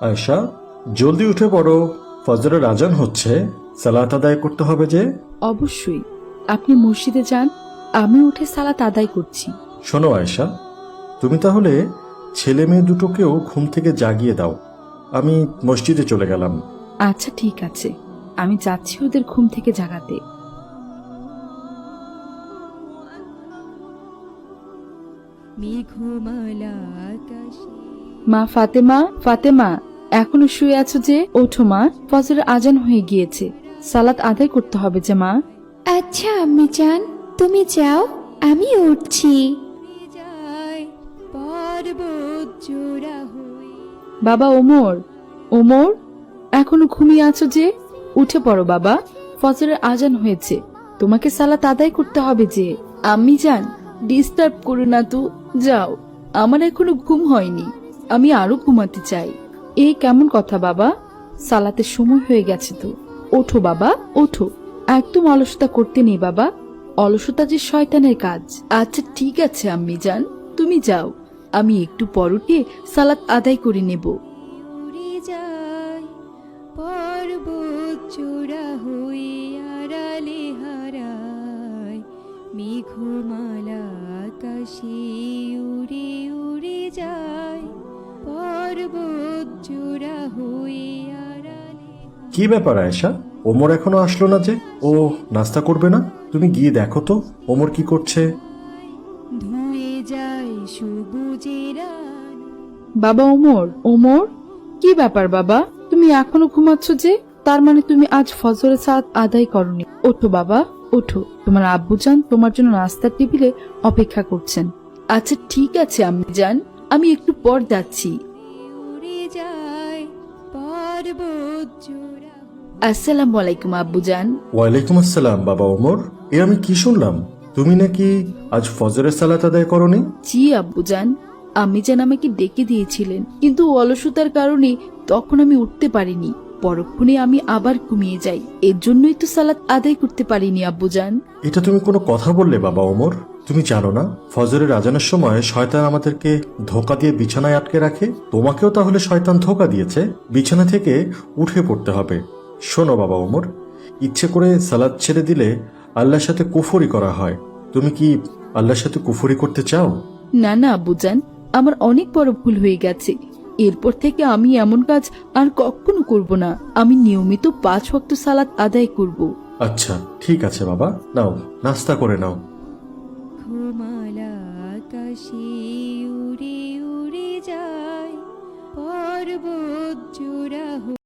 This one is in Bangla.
আয়সা জলদি উঠে পড়ো। ফজরের আজান হচ্ছে। সালাত আদায় করতে হবে যে? অবশ্যই। আপনি মসজিদে যান আমি উঠে সালাত আদায় করছি। শোনো আয়শা তুমি তাহলে ছেলে মেয়ে দুটোকেও ঘুম থেকে জাগিয়ে দাও। আমি মসজিদে চলে গেলাম। আচ্ছা ঠিক আছে। আমি যাচ্ছি ওদের ঘুম থেকে জাগাতে। মেঘমালা আকাশে। মা ফাতেমা ফাতেমা এখনও শুয়ে আছো যে? ওঠো মা ফজরের আজান হয়ে গিয়েছে। সালাত আদায় করতে হবে যে মা। আচ্ছা আম্মি জান তুমি যাও আমি উঠছি। পর্বত জোড়া বাবা ওমর ওমর এখনও ঘুমিয়ে আছো যে? উঠে পড়ো বাবা ফজরের আজান হয়েছে। তোমাকে সালাত আদায় করতে হবে যে। আমি যান ডিস্টার্ব করো না তো, যাও। আমার এখনও ঘুম হয়নি। আমি আরও ঘুমাতে চাই। এই কেমন কথা বাবা? সালাতে সময় হয়ে গেছে তো। ওঠো বাবা, ওঠো। একদম অলসতা করতে নেই বাবা। অলসতা যে শয়তানের কাজ। আচ্ছা ঠিক আছে আম্মি যান তুমি যাও। আমি একটু পর উঠে সালাত আদায় করে নেব। পর্বত চূড়া হারায় মেঘমালা আকাশে উড়ে উড়ে যায় পর্বত চূড়া হয়ে আড়ালে কি ব্যাপার আয়শা? ওমর এখনও আসলো না যে? ও নাস্তা করবে না? তুমি গিয়ে দেখো তো ওমর কি করছে। ধুয়ে যায় সবুজের। বাবা ওমর ওমর? কি ব্যাপার বাবা? তুমি এখনও ঘুমাচ্ছ যে? তার মানে তুমি আজ ফজরের সাত আদায় করনি। ওঠো বাবা। ওঠো তোমার আব্বু আব্বুজান তোমার জন্য নাস্তার টেবিলে অপেক্ষা করছেন। আচ্ছা ঠিক আছে আমি যান আমি একটু পর যাচ্ছি। আসসালামু আলাইকুম আব্বুজান। ওয়ালাইকুম আসসালাম বাবা ওমর। এ আমি কি শুনলাম? তুমি নাকি আজ ফজরের সালাত আদায় করনি? জি আব্বুজান আমি যেন আমাকে ডেকে দিয়েছিলেন কিন্তু অলসতার কারণে তখন আমি উঠতে পারিনি। পরক্ষণে আমি আবার ঘুমিয়ে যাই। এর জন্যই তো সালাত আদায় করতে পারিনি আব্বু আব্বুজান। এটা তুমি কোনো কথা বললে বাবা ওমর? তুমি জানো না ফজরের আজানের সময় শয়তান আমাদেরকে ধোকা দিয়ে বিছানায় আটকে রাখে? তোমাকেও তাহলে শয়তান ধোকা দিয়েছে? বিছানা থেকে উঠে পড়তে হবে। শোনো বাবা ওমর ইচ্ছে করে সালাদ ছেড়ে দিলে আল্লাহর সাথে কুফরি করা হয়। তুমি কি আল্লাহর সাথে কুফরি করতে চাও? না না আব্বু আব্বুজান আমার অনেক বড় ভুল হয়ে গেছে। এরপর থেকে আমি এমন কাজ আর কখনো করব না। আমি নিয়মিত পাঁচ ওয়াক্ত সালাদ আদায় করব। আচ্ছা ঠিক আছে বাবা। নাও নাস্তা করে নাও। ঘুমালা আকাশে উড়ে উড়ে যায় পর্বত চূড়া